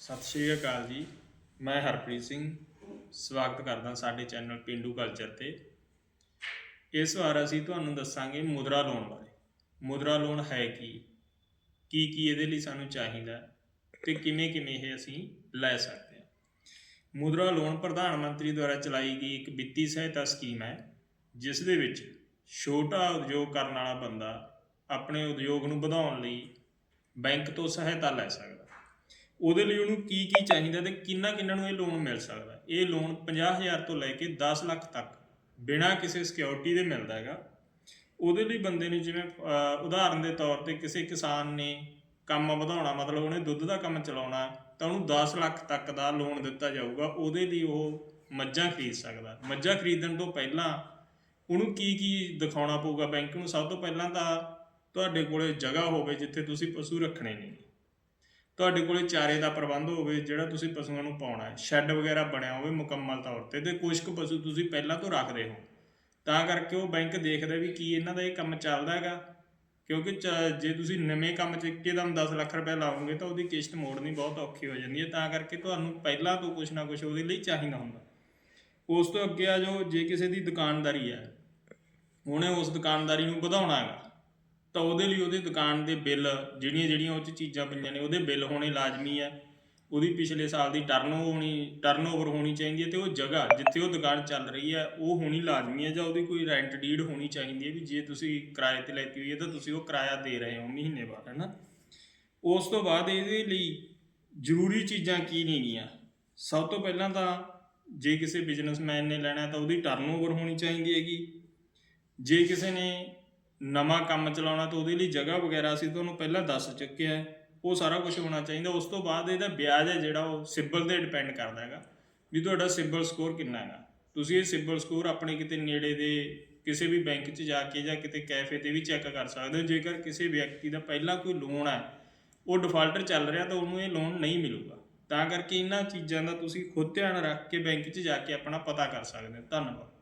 ਸਤਿ ਸ਼੍ਰੀ ਅਕਾਲ ਜੀ। ਮੈਂ ਹਰਪ੍ਰੀਤ ਸਿੰਘ। ਸਵਾਗਤ ਕਰਦਾ ਸਾਡੇ ਚੈਨਲ ਪਿੰਡੂ ਕਲਚਰ ਤੇ। ਇਸ ਵਾਰ ਅਸੀਂ ਤੁਹਾਨੂੰ ਦੱਸਾਂਗੇ ਮੁਦਰਾ ਲੋਨ ਬਾਰੇ। ਮੁਦਰਾ ਲੋਨ ਹੈ ਕੀ? ਕੀ ਕੀ ਇਹਦੇ ਲਈ ਸਾਨੂੰ ਚਾਹੀਦਾ ਹੈ? ਤੇ ਕਿਵੇਂ ਕਿਵੇਂ ਇਹ ਅਸੀਂ ਲੈ ਸਕਦੇ ਹਾਂ? ਮੁਦਰਾ ਲੋਨ ਪ੍ਰਧਾਨ ਮੰਤਰੀ ਦੁਆਰਾ ਚਲਾਈ ਗਈ ਇੱਕ ਵਿੱਤੀ ਸਹਾਇਤਾ ਸਕੀਮ ਹੈ, ਜਿਸ ਦੇ ਵਿੱਚ ਛੋਟਾ ਉਦਯੋਗ ਕਰਨ ਵਾਲਾ ਬੰਦਾ ਆਪਣੇ ਉਦਯੋਗ ਨੂੰ ਵਧਾਉਣ ਲਈ ਬੈਂਕ ਤੋਂ ਸਹਾਇਤਾ ਲੈ ਸਕਦਾ। ਉਹਦੇ ਲਈ ਉਹਨੂੰ ਕੀ ਕੀ ਚਾਹੀਦਾ ਤੇ ਕਿੰਨਾ ਕਿੰਨਾ ਨੂੰ ਇਹ ਲੋਨ ਮਿਲ ਸਕਦਾ। ਇਹ ਲੋਨ 50000 ਤੋਂ ਲੈ ਕੇ 10 ਲੱਖ ਤੱਕ ਬਿਨਾਂ ਕਿਸੇ ਸਿਕਿਉਰਿਟੀ ਦੇ ਮਿਲਦਾ ਹੈਗਾ। ਉਹਦੇ ਲਈ ਬੰਦੇ ਨੇ ਜਿਵੇਂ ਉਦਾਹਰਨ ਦੇ ਤੌਰ ਤੇ ਕਿਸੇ ਕਿਸਾਨ ਨੇ ਕੰਮ ਵਧਾਉਣਾ, ਮਤਲਬ ਉਹਨੇ ਦੁੱਧ ਦਾ ਕੰਮ ਚਲਾਉਣਾ, ਤਾਂ ਉਹਨੂੰ 10 ਲੱਖ ਤੱਕ ਦਾ ਲੋਨ ਦਿੱਤਾ ਜਾਊਗਾ। ਉਹਦੇ ਲਈ ਉਹ ਮੱਝਾਂ ਖਰੀਦ ਸਕਦਾ। ਮੱਝਾਂ ਖਰੀਦਣ ਤੋਂ ਪਹਿਲਾਂ ਉਹਨੂੰ ਕੀ ਕੀ ਦਿਖਾਉਣਾ ਪਊਗਾ ਬੈਂਕ ਨੂੰ? ਸਭ ਤੋਂ ਪਹਿਲਾਂ ਤਾਂ ਤੁਹਾਡੇ ਕੋਲੇ ਜਗ੍ਹਾ ਹੋਵੇ ਜਿੱਥੇ ਤੁਸੀਂ ਪਸ਼ੂ ਰੱਖਣੇ ਨੇ। ਤੁਹਾਡੇ ਕੋਲੇ ਚਾਰੇ ਦਾ ਪ੍ਰਬੰਧ ਹੋਵੇ, ਜਿਹੜਾ ਤੁਸੀਂ ਪਸ਼ੂਆਂ ਨੂੰ ਪਾਉਣਾ ਹੈ, ਸ਼ੈੱਡ ਵਗੈਰਾ ਬਣਿਆ ਹੋਵੇ ਮੁਕੰਮਲ ਤੌਰ ਤੇ ਤੇ ਕੁਝ ਕੁ ਪਸ਼ੂ ਤੁਸੀਂ ਪਹਿਲਾਂ ਤੋਂ ਰੱਖਦੇ ਹੋ। ਤਾਂ ਕਰਕੇ ਉਹ ਬੈਂਕ ਦੇਖਦਾ ਵੀ ਕੀ ਇਹਨਾਂ ਦਾ ਇਹ ਕੰਮ ਚੱਲਦਾ ਹੈਗਾ। ਕਿਉਂਕਿ ਚ- ਜੇ ਤੁਸੀਂ ਨਵੇਂ ਕੰਮ 'ਚ ਇੱਕਦਮ 10 ਲੱਖ ਰੁਪਏ ਲਾਓਗੇ ਤਾਂ ਉਹਦੀ ਕਿਸ਼ਤ ਮੋੜਨੀ ਬਹੁਤ ਔਖੀ ਹੋ ਜਾਂਦੀ ਹੈ। ਤਾਂ ਕਰਕੇ ਤੁਹਾਨੂੰ ਪਹਿਲਾਂ ਤੋਂ ਕੁਝ ਨਾ ਕੁਝ ਉਹਦੇ ਲਈ ਚਾਹੀਦਾ ਹੁੰਦਾ। ਉਸ ਤੋਂ ਅੱਗੇ ਆ ਜੋ ਜੇ ਕਿਸੇ ਦੀ ਦੁਕਾਨਦਾਰੀ ਹੈ, ਉਹਨੇ ਉਸ ਦੁਕਾਨਦਾਰੀ ਨੂੰ ਵਧਾਉਣਾ ਹੈਗਾ। ਤਾਂ ਉਹਦੇ ਲਈ ਉਹਦੇ ਦੁਕਾਨ ਦੇ ਬਿੱਲ, ਜਿਹੜੀਆਂ ਜਿਹੜੀਆਂ ਉਹ 'ਚ ਚੀਜ਼ਾਂ ਪਈਆਂ ਨੇ, ਉਹਦੇ ਬਿੱਲ ਹੋਣੇ ਲਾਜ਼ਮੀ ਹੈ ਉਹਦੀ ਪਿਛਲੇ ਸਾਲ ਦੀ ਟਰਨ ਹੋਣੀ ਟਰਨਓਵਰ ਹੋਣੀ ਚਾਹੀਦੀ ਹੈ ਤੇ ਉਹ ਜਗ੍ਹਾ ਜਿੱਥੇ ਉਹ ਦੁਕਾਨ ਚੱਲ ਰਹੀ ਹੈ ਉਹ ਹੋਣੀ ਲਾਜ਼ਮੀ ਹੈ ਜਾਂ ਉਹਦੀ ਕੋਈ ਰੈਂਟ ਡੀਡ ਹੋਣੀ ਚਾਹੀਦੀ ਹੈ ਵੀ ਜੇ ਤੁਸੀਂ ਕਿਰਾਏ ਤੇ ਲੈਤੀ ਹੋਈ ਹੈ ਤਾਂ ਤੁਸੀਂ ਉਹ ਕਿਰਾਇਆ ਦੇ ਰਹੇ ਹੋ ਮਹੀਨੇ ਬਾਅਦ ਹੈ ਨਾ ਉਸ ਤੋਂ ਬਾਅਦ ਇਹਦੇ ਲਈ ਜ਼ਰੂਰੀ ਚੀਜ਼ਾਂ ਕੀ ਨੇਗੀਆਂ? ਸਭ ਤੋਂ ਪਹਿਲਾਂ ਤਾਂ ਜੇ ਕਿਸੇ ਬਿਜ਼ਨਸਮੈਨ ਨੇ ਲੈਣਾ ਤਾਂ ਉਹਦੀ ਟਰਨਓਵਰ ਹੋਣੀ ਚਾਹੀਦੀ ਹੈਗੀ। ਜੇ ਕਿਸੇ ਨੇ ਨਵਾਂ ਕੰਮ ਚਲਾਉਣਾ ਤਾਂ ਉਹਦੇ ਲਈ ਜਗ੍ਹਾ ਵਗੈਰਾ ਅਸੀਂ ਤੁਹਾਨੂੰ ਪਹਿਲਾਂ ਦੱਸ ਚੁੱਕੇ ਆ ਉਹ ਸਾਰਾ ਕੁਝ ਹੋਣਾ ਚਾਹੀਦਾ। ਉਸ ਤੋਂ ਬਾਅਦ ਇਹਦਾ ਵਿਆਜ ਹੈ ਜਿਹੜਾ ਉਹ ਸਿਬਲ ਤੇ ਡਿਪੈਂਡ ਕਰਦਾ ਹੈਗਾ ਵੀ ਤੁਹਾਡਾ ਸਿਬਲ ਸਕੋਰ ਕਿੰਨਾ ਹੈਗਾ। ਤੁਸੀਂ ਇਹ ਸਿਬਲ ਸਕੋਰ ਆਪਣੇ ਕਿਤੇ ਨੇੜੇ ਦੇ ਕਿਸੇ ਵੀ ਬੈਂਕ 'ਚ ਜਾ ਕੇ ਜਾਂ ਕਿਤੇ ਕੈਫੇ ਤੇ ਵੀ ਚੈੱਕ ਕਰ ਸਕਦੇ ਹੋ। ਜੇਕਰ ਕਿਸੇ ਵਿਅਕਤੀ ਦਾ ਪਹਿਲਾਂ ਕੋਈ ਲੋਨ ਹੈ, ਉਹ ਡਿਫਾਲਟਰ ਚੱਲ ਰਿਹਾ ਤਾਂ ਉਹਨੂੰ ਇਹ ਲੋਨ ਨਹੀਂ ਮਿਲੂਗਾ। ਤਾਂ ਕਰਕੇ ਇਹਨਾਂ ਚੀਜ਼ਾਂ ਦਾ ਤੁਸੀਂ ਖੁਦ ਧਿਆਨ ਰੱਖ ਕੇ ਬੈਂਕ 'ਚ ਜਾ ਕੇ ਆਪਣਾ ਪਤਾ ਕਰ ਸਕਦੇ ਹੋ। ਧੰਨਵਾਦ।